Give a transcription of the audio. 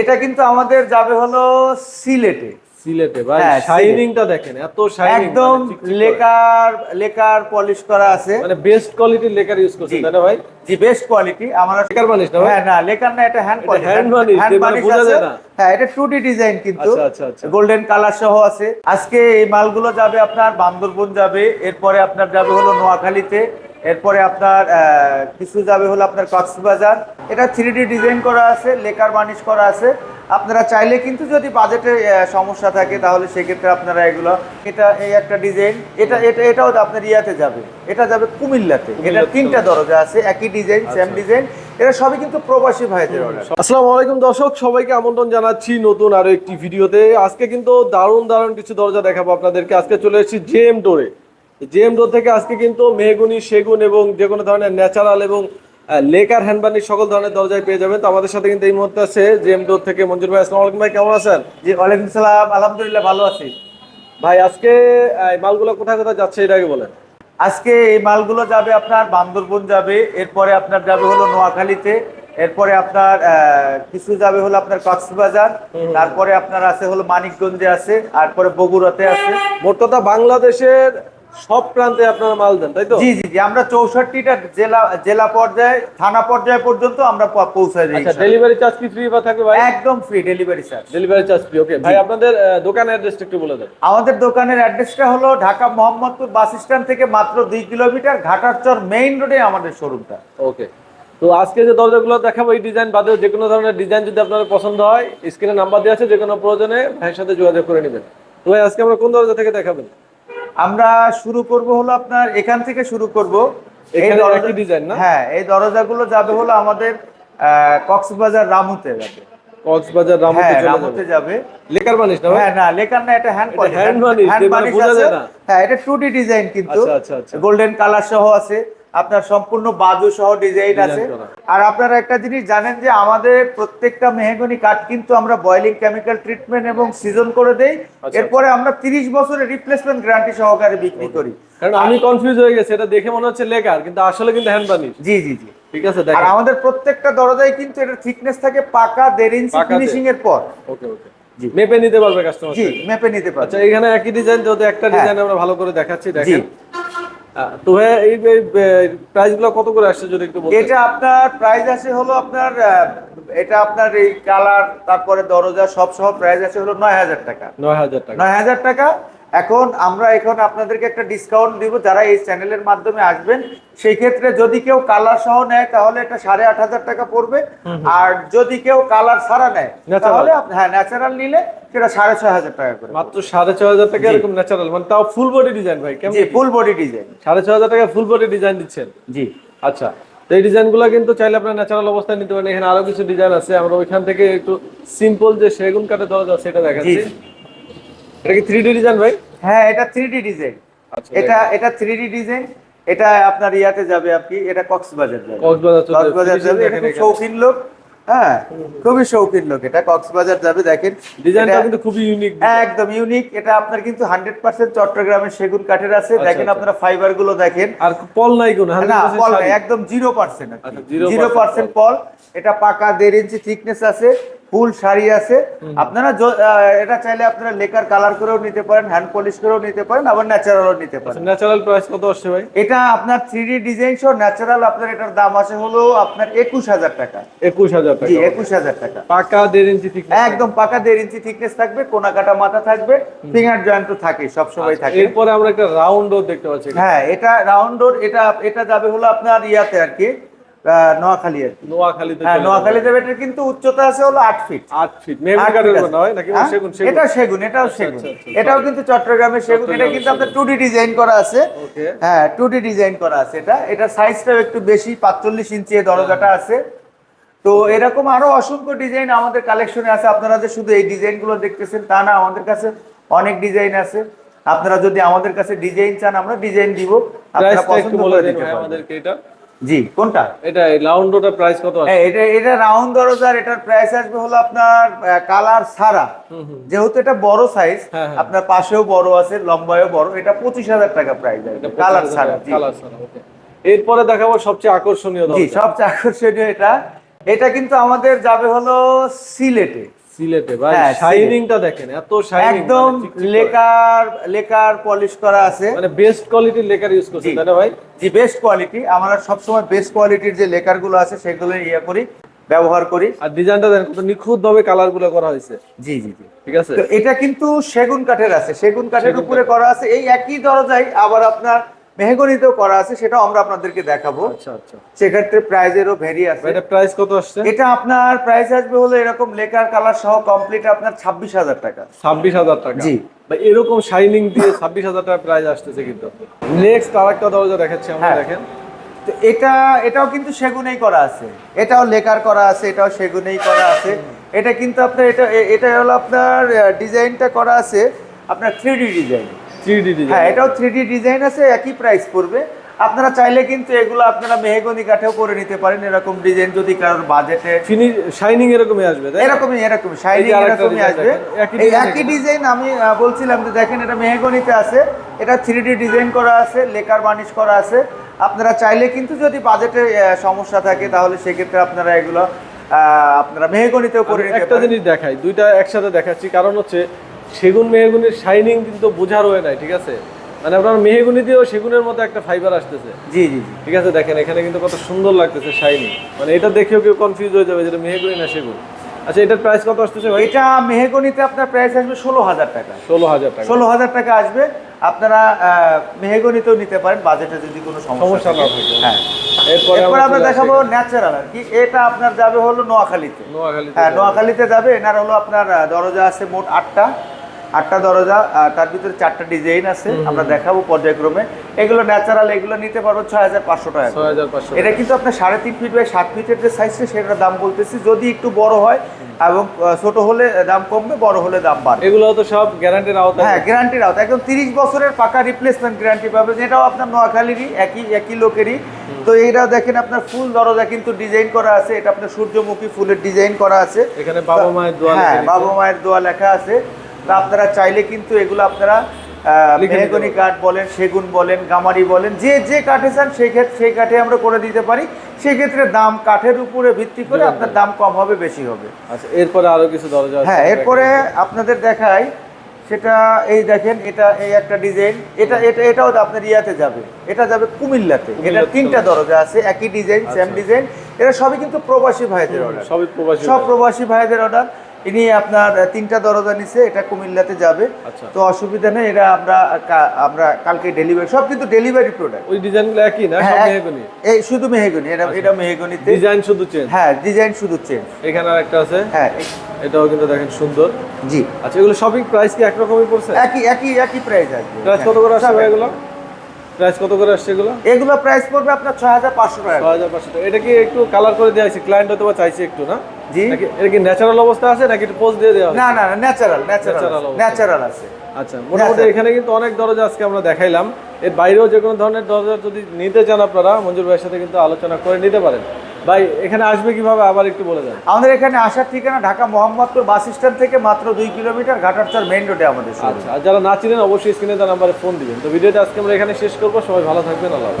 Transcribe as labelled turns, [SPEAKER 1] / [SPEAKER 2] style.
[SPEAKER 1] এটা কিন্তু আমাদের যাবে হলো সিলেটে।
[SPEAKER 2] সিলেটে ভাই
[SPEAKER 1] হ্যাঁ,
[SPEAKER 2] শাইনিংটা দেখেন এত শাইনিং
[SPEAKER 1] একদম লেকার লেকার পলিশ করা আছে।
[SPEAKER 2] মানে বেস্ট কোয়ালিটির লেকার ইউজ করছে
[SPEAKER 1] জি।
[SPEAKER 2] তাই না ভাই?
[SPEAKER 1] জি বেস্ট কোয়ালিটি আমার
[SPEAKER 2] লেকার বানিশ না ভাই?
[SPEAKER 1] হ্যাঁ না লেকার না এটা হ্যান্ড পলিশ
[SPEAKER 2] যে মানে বোঝা যায় না।
[SPEAKER 1] হ্যাঁ এটা 2D ডিজাইন কিন্তু।
[SPEAKER 2] আচ্ছা, আচ্ছা, আচ্ছা।
[SPEAKER 1] গোল্ডেন কালার সহ আছে। আজকে এই মালগুলো যাবে আপনার বান্দরবন যাবে এরপরে আপনার যাবে হলো নোয়াখালীতে। এরপরে আপনার কিছু যাবে হলো আপনার কক্সবাজার। এটা থ্রি ডিজাইন করা আছে লেকার বানিশ করা আছে। আপনারা চাইলে কিন্তু যদি বাজেটে সমস্যা থাকে তাহলে সেক্ষেত্রে আপনারা এগুলো এটা এই একটা ডিজাইন এটা এটা এটাও আপনার ইয়াতে যাবে। এটা যাবে কুমিল্লাতে। এটা তিনটা দরজা আছে একই ডিজাইন সেম ডিজাইন এটা সবই কিন্তু প্রবাসী ভাইদের
[SPEAKER 2] আসসালামু আলাইকুম দর্শক সবাইকে আমন্ত্রণ জানাচ্ছি নতুন আরও একটি ভিডিওতে। আজকে কিন্তু দারুণ দারুণ কিছু দরজা দেখাবো আপনাদেরকে। আজকে চলে এসেছি জেএম ডোরে জেএম ডোর থেকে আজকে কিন্তু মেহগুনি সেগুন এবং যে কোনো ধরনের ন্যাচারাল এবং লেকার হ্যান্ডবানির সকল ধরনের দরজায় পেয়ে যাবেন। তো আমাদের সাথে কিন্তু এই মুহূর্তে আছে জেএম ডোর থেকে মঞ্জুর ভাই। আসসালামু আলাইকুম ভাই কেমন আছেন?
[SPEAKER 1] জি ওয়ালাইকুম সালাম। আলহামদুলিল্লাহ ভালো আছি।
[SPEAKER 2] ভাই আজকে এই মালগুলো কোথায় কোথায় যাচ্ছে এটা আগে বলেন।
[SPEAKER 1] আজকে এই মালগুলো যাবে আপনার বান্দরবন যাবে এরপরে আপনার যাবে হলো নোয়াখালীতে এরপরে আপনার কিছু যাবে হলো আপনার কক্সবাজার তারপরে আপনার আছে হলো মানিকগঞ্জে আছে তারপরে বগুড়াতে আছে।
[SPEAKER 2] মোট কথা বাংলাদেশের সব প্রান্তে আপনারা মাল দেন তাই তো?
[SPEAKER 1] জি জি জি আমরা চৌষট্টিটা জেলা জেলা পর্যায়ে থানা পর্যায়ে পর্যন্ত আমরা পৌঁছায় দিই
[SPEAKER 2] আচ্ছা ডেলিভারি চার্জ কি ফ্রি বা থাকবে ভাই?
[SPEAKER 1] একদম free delivery charge
[SPEAKER 2] delivery charge free okay ভাই আপনাদের দোকানের অ্যাড্রেসটা একটু বলে দেন।
[SPEAKER 1] আমাদের দোকানের অ্যাড্রেসটা হলো ঢাকা মোহাম্মদপুর বাস স্ট্যান্ড থেকে মাত্র দুই কিলোমিটার ঘাটারচর মেইন রোডে আমাদের শোরুমটা
[SPEAKER 2] ওকে তো আজকে যে দরজাগুলো দেখাবো এই ডিজাইন বাদেও যে কোনো ধরনের ডিজাইন যদি আপনার পছন্দ হয় স্ক্রিনে নাম্বার দেওয়া আছে যে কোনো প্রয়োজনে ভাইয়ের সাথে যোগাযোগ করে নেবেন। তো ভাই আজকে আমরা কোন দরজা থেকে দেখাবেন?
[SPEAKER 1] আমরা শুরু করব হলো আপনার এখান থেকে শুরু করব। এই
[SPEAKER 2] এখানে
[SPEAKER 1] দরজা-
[SPEAKER 2] ডিজাইন না?
[SPEAKER 1] হ্যাঁ এই দরজাগুলো যাবে হলো আমাদের কক্সবাজার রামুতে যাবে।
[SPEAKER 2] কক্সবাজার রামুতে
[SPEAKER 1] হ্যাঁ রামুতে
[SPEAKER 2] যাবে। লেকার বানিশ না
[SPEAKER 1] হ্যাঁ না লেকার না এটা হ্যান্ড
[SPEAKER 2] হ্যান্ড হ্যান্ড যায় না।
[SPEAKER 1] হ্যাঁ এটা 2D ডিজাইন কিন্তু।
[SPEAKER 2] আচ্ছা, আচ্ছা, আচ্ছা।
[SPEAKER 1] গোল্ডেন কালার সহ আছে। আপনার সম্পূর্ণ বাজু সহ ডিজাইন আছে। আর আপনারা একটা জিনিস জানেন যে আমাদের প্রত্যেকটা মেহগনি কাঠ কিন্তু আমরা বয়েলিং কেমিক্যাল ট্রিটমেন্ট এবং সিজন করে দেই।
[SPEAKER 2] আচ্ছা।
[SPEAKER 1] এরপরে আমরা 30 বছরের রিপ্লেসমেন্ট গ্যারান্টি সহকারে বিক্রি করি।
[SPEAKER 2] কারণ আমি কনফিউজ হয়ে গেছি এটা দেখে মনে হচ্ছে লেকার কিন্তু আসলে কিন্তু হ্যান্ড বানিশ
[SPEAKER 1] জি জি জি।
[SPEAKER 2] ঠিক আছে
[SPEAKER 1] আর আমাদের প্রত্যেকটা দরজায় কিন্তু এটার থিকনেস থাকে পাকা দেড় ইঞ্চি ফিনিশিং এর পর।
[SPEAKER 2] ওকে ওকে
[SPEAKER 1] জি।
[SPEAKER 2] মেপে নিতে পারবে কাস্টমার
[SPEAKER 1] জি মেপে নিতে পারবে।
[SPEAKER 2] আচ্ছা এখানে একই ডিজাইন যেহেতু একটা
[SPEAKER 1] হ্যাঁ।
[SPEAKER 2] ডিজাইন আমরা ভালো করে দেখাচ্ছি দেখেন। তো ভাই এই প্রাইসগুলো কত করে আসছে যদি একটু
[SPEAKER 1] এটা আপনার প্রাইস আছে হলো আপনার এটা আপনার এই কালার তারপরে দরজা সব সহ প্রাইস আছে হলো নয় হাজার টাকা।
[SPEAKER 2] নয় হাজার টাকা।
[SPEAKER 1] নয় হাজার টাকা এখন আমরা এখন আপনাদেরকে একটা ডিসকাউন্ট দিব যারা এই চ্যানেলের মাধ্যমে আসবেন। সেই ক্ষেত্রে যদি কেউ কালার সহ নেয় তাহলে এটা সাড়ে আট হাজার টাকা পড়বে। আর যদি কেউ কালার ছাড়া নেয়। তাহলে হ্যাঁ ন্যাচারাল নিলে সেটা সাড়ে ছয় হাজার টাকা করে
[SPEAKER 2] মাত্র সাড়ে ছয় হাজার টাকা এরকম ন্যাচারাল মানে তাও ফুল বডি ডিজাইন ভাই কেমন
[SPEAKER 1] ফুল বডি ডিজাইন
[SPEAKER 2] সাড়ে ছয় হাজার টাকা ফুল বডি ডিজাইন দিচ্ছেন?
[SPEAKER 1] জি।
[SPEAKER 2] আচ্ছা তো এই ডিজাইনগুলো কিন্তু চাইলে আপনার ন্যাচারাল অবস্থায় নিতে পারেন। এখানে আরও কিছু ডিজাইন আছে আমরা ওইখান থেকে একটু সিম্পল যে সেগুন কাঠের দরজা সেটা দেখাচ্ছি। এটা কি থ্রি ডি ডিজাইন ভাই?
[SPEAKER 1] হ্যাঁ এটা থ্রি ডি ডিজাইন
[SPEAKER 2] আচ্ছা
[SPEAKER 1] এটা এটা থ্রি ডি ডিজাইন এটা আপনার ইয়াতে যাবে আপনি এটা কক্সবাজার যাবে।
[SPEAKER 2] কক্সবাজার যাবে।
[SPEAKER 1] এটা শৌখিন লোক হ্যাঁ খুবই শৌখিন লোক এটা কক্সবাজার যাবে দেখেন।
[SPEAKER 2] ডিজাইনটা কিন্তু খুবই ইউনিক
[SPEAKER 1] একদম ইউনিক এটা আপনার কিন্তু হান্ড্রেড পার্সেন্ট চট্টগ্রামের সেগুন কাঠের আছে। দেখেন
[SPEAKER 2] আচ্ছা।
[SPEAKER 1] আপনারা ফাইবারগুলো দেখেন।
[SPEAKER 2] আর পল নাই কোনো
[SPEAKER 1] না পল
[SPEAKER 2] শাড়ি।
[SPEAKER 1] একদম জিরো পার্সেন্ট
[SPEAKER 2] আচ্ছা, 0%
[SPEAKER 1] জিরো পার্সেন্ট পল। এটা পাকা দেড় ইঞ্চি থিকনেস আছে। ফুল শাড়ি আছে। আপনারা এটা চাইলে আপনারা লেকার কালার করেও নিতে পারেন হ্যান্ড পলিশ করেও নিতে পারেন আবার ন্যাচারালও নিতে পারেন।
[SPEAKER 2] ন্যাচারাল প্রাইস কত আসছে ভাই?
[SPEAKER 1] এটা আপনার থ্রি ডিজাইন সহ ন্যাচারাল আপনার এটার দাম আছে হলো আপনার একুশ হাজার টাকা।
[SPEAKER 2] একুশ হাজার টাকা।
[SPEAKER 1] একুশ হাজার টাকা।
[SPEAKER 2] পাকা দেড় ইঞ্চি ঠিক
[SPEAKER 1] একদম পাকা দেড় ইঞ্চি থিকনেস থাকবে কোনা কাটা মাথা থাকবে ফিঙ্গার জয়েন্ট তো থাকে সব সময় থাকে।
[SPEAKER 2] এরপরে আমরা একটা রাউন্ড দেখতে পাচ্ছি।
[SPEAKER 1] হ্যাঁ এটা রাউন্ড ডোর এটা এটা যাবে হলো আপনার ইয়াতে আর কি। নোয়াখালী আর
[SPEAKER 2] নোয়াখালীতে
[SPEAKER 1] হ্যাঁ এটার কিন্তু উচ্চতা আছে হলো আট ফিট
[SPEAKER 2] আট ফিট মেহগুন কাঠের
[SPEAKER 1] feet আছে।
[SPEAKER 2] হয় নাকি?
[SPEAKER 1] হ্যাঁ?
[SPEAKER 2] সেগুন সেগুন।
[SPEAKER 1] এটা সেগুন এটাও সেগুন।
[SPEAKER 2] আচ্ছা, আচ্ছা,
[SPEAKER 1] এটাও কিন্তু চট্টগ্রামের সেগুন এটা কিন্তু আপনার টু ডিজাইন করা আছে। হ্যাঁ টু ডিজাইন করা আছে এটা। এটা সাইজটাও একটু বেশি পাঁচচল্লিশ ইঞ্চি দরজাটা আছে। তো এরকম আরও অসংখ্য ডিজাইন আমাদের কালেকশনে আছে। আপনারা যে শুধু এই ডিজাইনগুলো দেখতেছেন তা না আমাদের কাছে অনেক ডিজাইন আছে। আপনারা যদি আমাদের কাছে ডিজাইন চান আমরা ডিজাইন দিব। আপনারা পছন্দ করে দিতে
[SPEAKER 2] এটা।
[SPEAKER 1] জি কোনটা?
[SPEAKER 2] এটা রাউন্ড ওটার প্রাইস কত আছে?
[SPEAKER 1] হ্যাঁ, এটা এটা রাউন্ড দরজার এটার প্রাইস আসবে হলো আপনার কালার ছাড়া যেহেতু এটা বড় সাইজ
[SPEAKER 2] হ্যাঁ, হ্যাঁ।
[SPEAKER 1] আপনার পাশেও বড় আছে লম্বায়ও বড় এটা পঁচিশ হাজার টাকা প্রাইস কালার জি।
[SPEAKER 2] কালার ওকে এরপরে দেখাবো সবচেয়ে আকর্ষণীয়
[SPEAKER 1] জি সবচেয়ে আকর্ষণীয় এটা। এটা কিন্তু আমাদের যাবে হলো সিলেটে।
[SPEAKER 2] সিলেটে ভাই
[SPEAKER 1] হ্যাঁ,
[SPEAKER 2] শাইনিংটা দেখেন এত শাইনিং
[SPEAKER 1] একদম লেকার লেকার পলিশ করা আছে।
[SPEAKER 2] মানে বেস্ট কোয়ালিটির লেকার ইউজ করছে
[SPEAKER 1] জি।
[SPEAKER 2] তাই না ভাই?
[SPEAKER 1] জি বেস্ট কোয়ালিটি আমরা সবসময় বেস্ট কোয়ালিটির যে লেকারগুলো আছে সেগুলো ইয়ে করি ব্যবহার করি।
[SPEAKER 2] আর ডিজাইনটা দেখেন কত নিখুঁত ভাবে কালারগুলো করা হয়েছে।
[SPEAKER 1] জি জি জি।
[SPEAKER 2] ঠিক আছে?
[SPEAKER 1] তো এটা কিন্তু সেগুন কাঠের আছে। সেগুন কাঠের উপরে করা আছে। এই একই দরজায় আবার আপনার মেহগনিতেও করা আছে সেটাও আমরা আপনাদেরকে দেখাবো।
[SPEAKER 2] আচ্ছা আচ্ছা।
[SPEAKER 1] সেক্ষেত্রে প্রাইজেরও ভেরি আছে।
[SPEAKER 2] এটা প্রাইস কত আসছে?
[SPEAKER 1] এটা আপনার প্রাইস আসবে হলো এরকম লেকার কালার সহ কমপ্লিট আপনার ছাব্বিশ হাজার টাকা।
[SPEAKER 2] ছাব্বিশ হাজার টাকা?
[SPEAKER 1] জি।
[SPEAKER 2] ভাই এরকম শাইনিং দিয়ে ছাব্বিশ হাজার টাকা প্রাইস আসতেছে কিন্তু। নেক্সট আরেকটা দরজা দেখাচ্ছি আমরা
[SPEAKER 1] হ্যাঁ।
[SPEAKER 2] দেখেন।
[SPEAKER 1] তো এটা এটাও কিন্তু সেগুনেই করা আছে। এটাও লেকার করা আছে এটাও সেগুনেই করা আছে। এটা কিন্তু আপনার এটা এটা হলো আপনার ডিজাইনটা করা আছে আপনার থ্রি ডি ডিজাইন হ্যাঁ এটাও ডিজাইন আছে একই প্রাইস পড়বে। আপনারা চাইলে কিন্তু এগুলো আপনারা মেহগনি কাঠেও করে নিতে পারেন এরকম ডিজাইন যদি কারোর বাজেটে
[SPEAKER 2] ফিনিশ শাইনিং এরকমই আসবে
[SPEAKER 1] এরকমই এরকম শাইনিং এরকমই আসবে।
[SPEAKER 2] একই
[SPEAKER 1] এই একই ডিজাইন আমি বলছিলাম যে দেখেন এটা মেহগনিতে আছে এটা থ্রি ডি ডিজাইন করা আছে লেকার বার্নিশ করা আছে। আপনারা চাইলে কিন্তু যদি বাজেটে সমস্যা থাকে তাহলে সেক্ষেত্রে আপনারা এগুলো আপনারা মেহগনিতেও করে
[SPEAKER 2] একটা জিনিস দেখাই দুইটা একসাথে দেখাচ্ছি। কারণ হচ্ছে সেগুন মেহগুনির শাইনিং কিন্তু বোঝার হয়ে নাই ঠিক আছে? মানে আপনার মেহগুনি দিয়েও সেগুনের মতো একটা ফাইবার আসতেছে।
[SPEAKER 1] জি জি
[SPEAKER 2] ঠিক আছে দেখেন এখানে কিন্তু কত সুন্দর লাগতেছে শাইনিং মানে এটা দেখেও কেউ কনফিউজ হয়ে যাবে যেটা মেহগুনি না সেগুন। আচ্ছা এটার প্রাইস কত আসতেছে ভাই?
[SPEAKER 1] এটা মেহগনিতে আপনার প্রাইস আসবে ষোলো হাজার টাকা।
[SPEAKER 2] ষোলো হাজার টাকা।
[SPEAKER 1] ষোলো হাজার টাকা আসবে। আপনারা মেহগনিতেও নিতে পারেন বাজেটে যদি কোনো সমস্যা
[SPEAKER 2] না
[SPEAKER 1] থাকে।
[SPEAKER 2] থাকে
[SPEAKER 1] হ্যাঁ।
[SPEAKER 2] এরপর
[SPEAKER 1] আমরা দেখাবো ন্যাচারাল আর কি। এটা আপনার যাবে হলো নোয়াখালীতে।
[SPEAKER 2] নোয়াখালী
[SPEAKER 1] হ্যাঁ নোয়াখালীতে যাবে। এনার হলো আপনার দরজা আছে মোট আটটা। আটটা দরজা তার ভিতরে চারটা ডিজাইন আছে আমরা দেখাবো পর্যায়ক্রমে। এগুলো ন্যাচারাল এগুলো নিতে পারব ছয় হাজার পাঁচশো টাকা
[SPEAKER 2] ছয় হাজার পাঁচশো
[SPEAKER 1] এটা কিন্তু আপনার সাড়ে তিন ফিট বাই সাত ফিটের যে সাইজটা সেটার দাম বলতেছি। যদি একটু বড় হয় এবং ছোট হলে দাম কমবে বড় হলে দাম বাড়বে।
[SPEAKER 2] এগুলো তো সব গ্যারান্টির আওতা
[SPEAKER 1] হ্যাঁ গ্যারান্টির আওতা একদম তিরিশ বছরের পাকা রিপ্লেসমেন্ট গ্যারান্টি পাবেন এটাও আপনার নোয়াখালীরই একই একই লোকেরই। তো এইটাও দেখেন আপনার ফুল দরজা কিন্তু ডিজাইন করা আছে। এটা আপনার সূর্যমুখী ফুলের ডিজাইন করা আছে।
[SPEAKER 2] এখানে বাবা মায়ের দোয়া
[SPEAKER 1] হ্যাঁ বাবা মায়ের দোয়া লেখা আছে। তো আপনারা চাইলে কিন্তু এগুলো আপনারা মেহগনি কাঠ বলেন সেগুন বলেন গামারি বলেন যে যে কাঠে চান সেই ক্ষেত্রে সেই কাঠে আমরা করে দিতে পারি। সেক্ষেত্রে দাম কাঠের উপরে ভিত্তি করে আপনার দাম কম হবে বেশি হবে।
[SPEAKER 2] আচ্ছা এরপরে আরও কিছু দরজা
[SPEAKER 1] হ্যাঁ এরপরে আপনাদের দেখাই সেটা এই দেখেন এটা এই একটা ডিজাইন এটা এটা এটাও তো আপনার ইয়াতে যাবে। এটা যাবে কুমিল্লাতে। এটা তিনটা দরজা আছে একই ডিজাইন সেম ডিজাইন। এটা সবই কিন্তু প্রবাসী ভাইদের অর্ডার
[SPEAKER 2] সবই প্রবাসী
[SPEAKER 1] সব প্রবাসী ভাইদের অর্ডার ইনি আপনার তিনটা দরজা নিছে এটা কুমিল্লাতে যাবে।
[SPEAKER 2] আচ্ছা।
[SPEAKER 1] তো অসুবিধা নেই এটা আমরা আমরা কালকে ডেলিভারি সব কিন্তু ডেলিভারি প্রোডাক্ট
[SPEAKER 2] ওই ডিজাইনগুলো একই না? সব মেহগুনি?
[SPEAKER 1] এই শুধু মেহগনি এটা এটা মেহগনিতে।
[SPEAKER 2] ডিজাইন শুধু চেঞ্জ
[SPEAKER 1] হ্যাঁ ডিজাইন শুধু চেঞ্জ
[SPEAKER 2] এখানে আর একটা আছে?
[SPEAKER 1] হ্যাঁ
[SPEAKER 2] এটাও কিন্তু দেখেন সুন্দর।
[SPEAKER 1] জি।
[SPEAKER 2] আচ্ছা এগুলো শপিং প্রাইস কি একরকমই পড়ছে?
[SPEAKER 1] একই একই একই প্রাইস আসবে।
[SPEAKER 2] প্রাইস কত করে আসছে
[SPEAKER 1] সব
[SPEAKER 2] ভাই
[SPEAKER 1] একই।
[SPEAKER 2] এগুলো? প্রাইস কত করে আসছে এগুলো?
[SPEAKER 1] এগুলো প্রাইস পড়বে আপনার ছয় হাজার পাঁচশো টাকা
[SPEAKER 2] ছয় হাজার পাঁচশো টাকা। এটা কি একটু কালার করে দেওয়া হয়েছে? ক্লায়েন্ট হয়তো চাইছে একটু না?
[SPEAKER 1] জি?
[SPEAKER 2] এটা কি ন্যাচারাল অবস্থা আছে নাকি একটু পোস্ট দিয়ে দেওয়া?
[SPEAKER 1] না না ন্যাচারাল ন্যাচারাল ন্যাচারাল আছে।
[SPEAKER 2] আচ্ছা মোটামুটি এখানে কিন্তু অনেক দরজা আজকে আমরা দেখাইলাম। এর বাইরেও যে কোনো ধরনের দরজা যদি নিতে চান আপনারা মঞ্জুর ভাইয়ের সাথে কিন্তু আলোচনা করে নিতে পারেন। ভাই এখানে আসবে কীভাবে? আবার একটু বলে দেন।
[SPEAKER 1] আমাদের এখানে আসার ঠিকানা ঢাকা মোহাম্মদপুর বাস স্ট্যান্ড থেকে মাত্র দুই কিলোমিটার ঘাটারচার মেইন রোডে আমাদের
[SPEAKER 2] আচ্ছা আর যারা না চিনেন অবশ্যই স্ক্রিনে তার নাম্বারে ফোন দিবেন। তো ভিডিওটা আজকে আমরা এখানে শেষ করব। সবাই ভালো থাকবেন আল্লাহ।